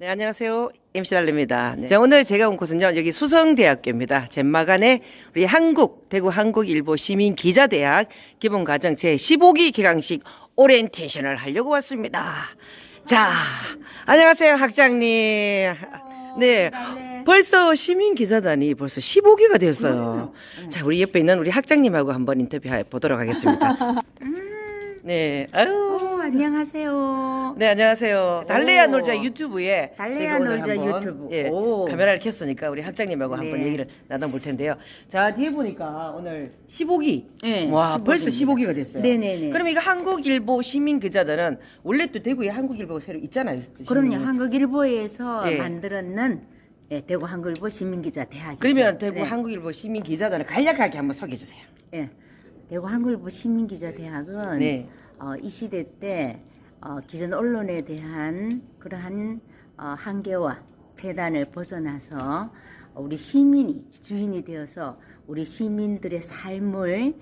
네, 안녕하세요. MC 달래입니다. 네. 자, 오늘 제가 온 곳은요, 여기 수성대학교입니다. 젠마간의 우리 한국, 대구 한국일보 시민기자대학 기본과정 제15기 개강식 오리엔테이션을 하려고 왔습니다. 자, 안녕하세요, 학장님. 네. 벌써 시민기자단이 벌써 15기가 되었어요. 자, 우리 옆에 있는 우리 학장님하고 한번 인터뷰해 보도록 하겠습니다. 네, 아유. 어, 안녕하세요. 네 안녕하세요. 달래야 오. 놀자 유튜브에 달래야 제가 오늘 놀자 한번, 유튜브. 예, 오. 카메라를 켰으니까 우리 학장님하고 한번 네. 얘기를 나눠볼 텐데요. 자 뒤에 보니까 오늘 15기. 네, 와 15기 벌써 입니다. 15기가 됐어요. 네네네. 그럼 이거 한국일보 시민 기자들은 원래 또 대구에 한국일보가 새로 있잖아요. 그 그럼요. 한국일보에서 예. 만들었는 예, 대구 한국일보 시민기자 대학이죠. 그러면 대구 네. 한국일보 시민 기자단을 간략하게 한번 소개해 주세요. 예. 대구 한국일보 시민기자 대학은 네. 어, 이 시대 때 어, 기존 언론에 대한 그러한 어, 한계와 폐단을 벗어나서 우리 시민이 주인이 되어서 우리 시민들의 삶을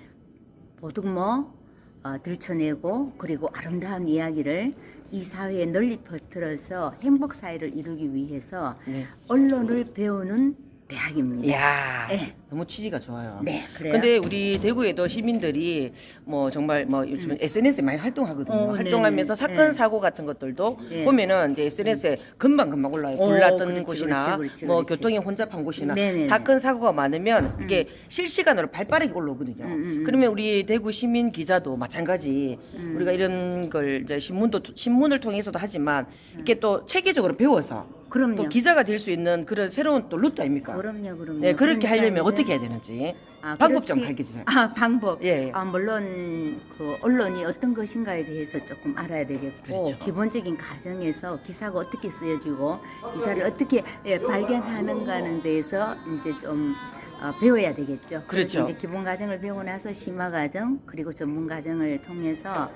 보듬어 어, 들춰내고 그리고 아름다운 이야기를 이 사회에 널리 퍼뜨려서 행복 사회를 이루기 위해서 네. 언론을 배우는 대학입니다. 이야 네. 너무 취지가 좋아요. 네, 그래요. 근데 우리 대구에도 시민들이 뭐 정말 뭐 요즘 SNS에 많이 활동하거든요. 어, 활동하면서 네네. 사건 네. 사고 같은 것들도 네. 보면은 이제 SNS에 금방 금방 올라요. 어, 불났던 그렇지, 곳이나 그렇지, 그렇지, 뭐 그렇지. 교통이 혼잡한 곳이나 네네네. 사건 사고가 많으면 이게 실시간으로 발빠르게 올라오거든요. 음, 음, 음. 그러면 우리 대구 시민 기자도 마찬가지 우리가 이런 걸 이제 신문도 신문을 통해서도 하지만 이렇게 또 체계적으로 배워서 그럼요. 또 기자가 될 수 있는 그런 새로운 또 루트 아닙니까? 그럼요, 그럼요. 네, 그렇게 그러니까 하려면 이제- 어떻게 해야 되는지 아, 방법 좀 그렇게- 가르쳐 주세요. 아, 방법. 예, 예. 아, 물론 그 언론이 어떤 것인가에 대해서 조금 알아야 되겠고 그렇죠. 기본적인 가정에서 기사가 어떻게 쓰여지고 기사를 어떻게 예, 발견하는가는 데에서 이제 좀 어, 배워야 되겠죠. 그렇죠. 이제 기본 과정을 배우고 나서 심화 과정 그리고 전문 과정을 통해서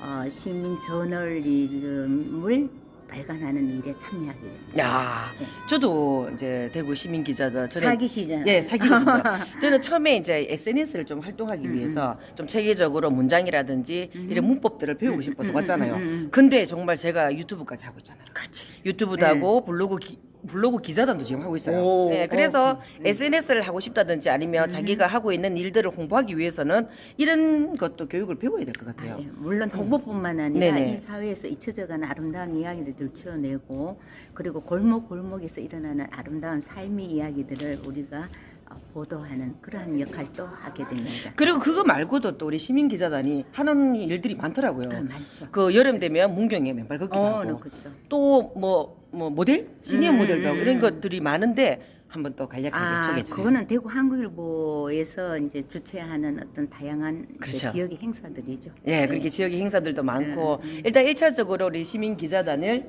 어, 시민 저널리즘을 발간하는 일에 참여하게 됩니다. 야, 네. 저도 이제 대구 시민 기자다. 저는 사기시잖아요. 예, 사기거든요. 저는 처음에 이제 SNS를 좀 활동하기 음, 위해서 좀 체계적으로 문장이라든지 이런 문법들을 배우고 싶어서 왔잖아요. 음, 음, 음. 근데 정말 제가 유튜브까지 하고 있잖아요. 그렇지. 유튜브도 네. 하고 블로그 기, 블로그 기자단도 지금 하고 있어요. 오, 네, 그래서 어, 그, 음. SNS를 하고 싶다든지 아니면 자기가 하고 있는 일들을 홍보하기 위해서는 이런 것도 교육을 배워야 될 것 같아요. 예, 물론 홍보뿐만 아니라 네네. 이 사회에서 잊혀져가는 아름다운 이야기를 들춰내고 그리고 골목 골목에서 일어나는 아름다운 삶의 이야기들을 우리가 어, 보도하는 그러한 역할도 하게 됩니다. 그리고 그거 말고도 또 우리 시민 기자단이 하는 일들이 많더라고요. 아, 많죠. 그 여름 되면 문경에 맨발 걷기도 어, 하고 그렇죠. 또뭐 뭐 모델 시니어 음, 모델도 하고 음, 이런 음. 것들이 많은데 한번 또 간략하게 아, 소개해 주세요. 그거는 대구 한국일보에서 이제 주최하는 어떤 다양한 이제 그렇죠. 지역의 행사들이죠. 예, 그렇게 지역의 행사들도 많고 음, 일단 1차적으로 우리 시민 기자단을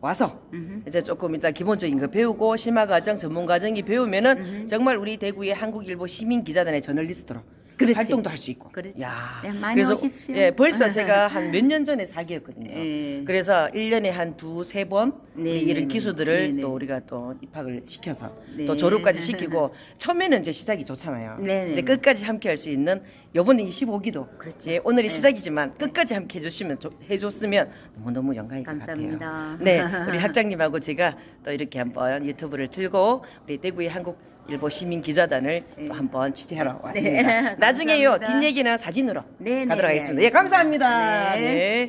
와서 음흠. 이제 조금 일단 기본적인 거 배우고 심화 과정, 전문 과정이 배우면은 음. 정말 우리 대구의 한국일보 시민 기자단의 저널리스트로 그렇지. 활동도 할 수 있고. 그렇죠. 야, 네, 많이 그래서 오십시오. 예, 벌써 제가 한 몇 년 전에 사기였거든요. 예. 그래서 1년에 한 두세 번 네, 이런 네, 기수들을 네, 네. 또 우리가 또 입학을 시켜서 네. 또 졸업까지 시키고 처음에는 이제 시작이 좋잖아요. 네, 네. 근데 끝까지 함께 할 수 있는 요번에 25기도 그렇죠. 예, 오늘이 네. 시작이지만 끝까지 함께 해 주시면 조- 해줬으면 너무너무 영광일 것 감사합니다. 같아요. 네, 우리 학장님하고 제가 또 이렇게 한번 유튜브를 틀고 우리 대구의 한국 일보 시민 기자단을 또 한번 취재하러 왔습니다. 네, 나중에요 감사합니다. 뒷 얘기나 사진으로 네, 네, 가도록 네, 하겠습니다. 예, 감사합니다. 네. 네.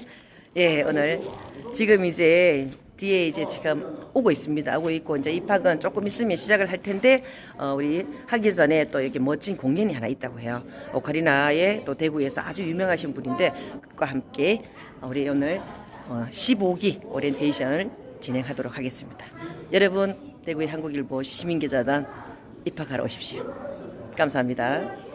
예, 오늘 지금 이제 뒤에 이제 지금 오고 있습니다. 오고 있고 이제 입학은 조금 있으면 시작을 할 텐데 어, 우리 하기 전에 또 여기 멋진 공연이 하나 있다고 해요. 오카리나의 또 대구에서 아주 유명하신 분인데 그과 함께 우리 오늘 어, 15기 오리엔테이션을 진행하도록 하겠습니다. 여러분 대구의 한국일보 시민기자단 입학하러 오십시오. 감사합니다.